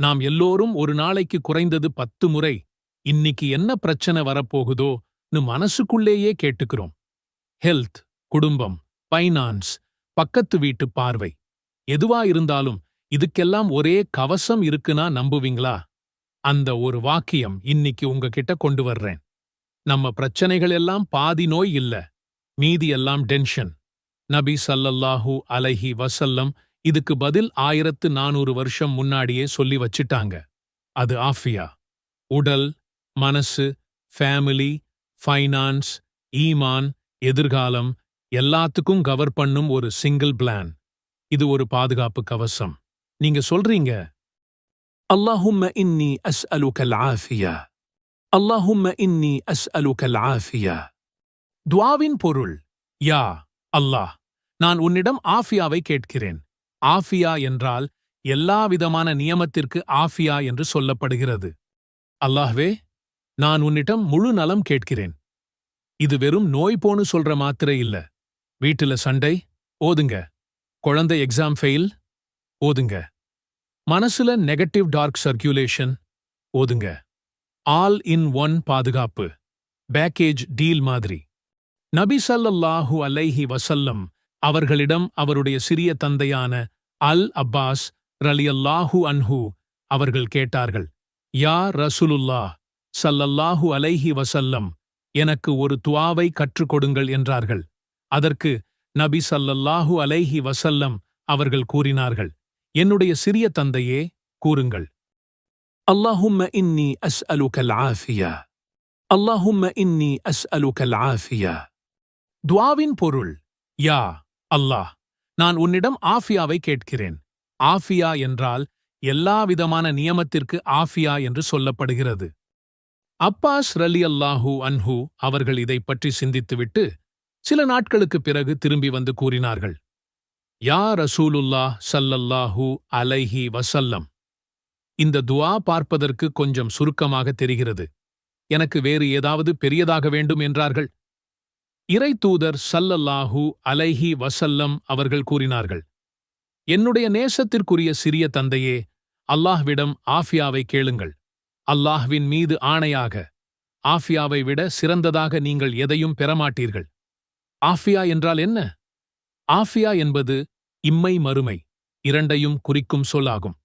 நாம் எல்லோரும் ஒரு நாளைக்கு குறைந்தது பத்து முறை இன்னிக்கு என்ன பிரச்சனை வரப்போகுதோன்னு மனசுக்குள்ளேயே கேட்டுக்கிறோம். ஹெல்த் குடும்பம் ஃபைனான்ஸ் பக்கத்து வீட்டு பார்வை. எதுவா இருந்தாலும் இதுக்கெல்லாம் ஒரே கவசம் இருக்குனா நம்புவீங்களா? அந்த ஒரு வாக்கியம் இன்னிக்கு உங்ககிட்ட கொண்டு வர்றேன். நம்ம பிரச்சனைகள் எல்லாம் பாதி நோய் இல்ல மீதி எல்லாம் டென்ஷன். நபி சல்லல்லாஹூ அலைஹி வசல்லம் இதுக்கு பதில் ஆயிரத்து நானூறு வருஷம் முன்னாடியே சொல்லி வச்சிட்டாங்க அது ஆஃபியா உடல் மனசு ஃபேமிலி ஃபைனான்ஸ் ஈமான் எதிர்காலம் எல்லாத்துக்கும் கவர் பண்ணும் ஒரு சிங்கிள் பிளான் இது ஒரு பாதுகாப்பு கவசம் நீங்க சொல்றீங்க اللهم إني أسألك العافية اللهم إني أسألك العافية துவாவின் பொருள் யா அல்லாஹ் நான் உன்னிடம் ஆஃபியாவை கேட்கிறேன் ஆஃபியா என்றால் எல்லா விதமான நியமத்திற்கு ஆஃபியா என்று சொல்லப்படுகிறது. அல்லாஹ்வே நான் உன்னிடம் முழு நலம் கேட்கிறேன். இது வெறும் நோய் போன்னு சொல்ற மாத்திரை இல்ல. வீட்டுல சண்டை ஓதுங்க. குழந்தை எக்ஸாம் ஃபெயில் ஓதுங்க. மனசுல நெகட்டிவ் டார்க் சர்க்குலேஷன் ஓதுங்க. ஆல் இன் ஒன் பாதுகாப்பு. பேக்கேஜ் டீல் மாதிரி. நபி ஸல்லல்லாஹு அலைஹி வசல்லம் அவர்களிடம் அவருடைய சிறிய தந்தையான அல் அப்பாஸ் ரலியல்லாஹு அன்ஹு அவர்கள் கேட்டார்கள் யா ரசுலுல்லா சல்லல்லாஹு அலைஹி வசல்லம் எனக்கு ஒரு துவாவை கற்றுக் கொடுங்கள் என்றார்கள். அதற்கு நபி சல்லல்லாஹு அலைஹி வசல்லம் அவர்கள் கூறினார்கள் என்னுடைய சிறிய தந்தையே கூறுங்கள். அல்லாஹும்ம இன்னி அஸ் அலு ஆஃபியா அல்லாஹும்ம இன்னி அஸ் அலு ஆஃபியா துவாவின் பொருள் யா அல்லாஹ் நான் உன்னிடம் ஆஃபியாவை கேட்கிறேன். ஆஃபியா என்றால் எல்லாவிதமான நியமத்திற்கு ஆஃபியா என்று சொல்லப்படுகிறது. அப்பாஸ் ரலி அல்லாஹூ அன்ஹு அவர்கள் இதைப் பற்றி சிந்தித்துவிட்டு சில நாட்களுக்குப் பிறகு திரும்பி வந்து கூறினார்கள். யா ரசூலுல்லாஹ் சல்லல்லாஹூ அலைஹி வசல்லம் இந்த துவா பார்ப்பதற்கு கொஞ்சம் சுருக்கமாக தெரிகிறது. எனக்கு வேறு ஏதாவது பெரியதாக வேண்டும் என்றார்கள்? இறை தூதர் சல்லல்லாஹு அலைஹி வசல்லம் அவர்கள் கூறினார்கள் என்னுடைய நேசத்திற்குரிய சிறிய தந்தையே அல்லாஹ்விடம் ஆஃபியாவை கேளுங்கள். அல்லாஹ்வின் மீது ஆணையாக ஆஃபியாவை விட சிறந்ததாக நீங்கள் எதையும் பெறமாட்டீர்கள். ஆஃபியா என்றால் என்ன? ஆஃபியா என்பது இம்மை மறுமை இரண்டையும் குறிக்கும் சொல்லாகும்.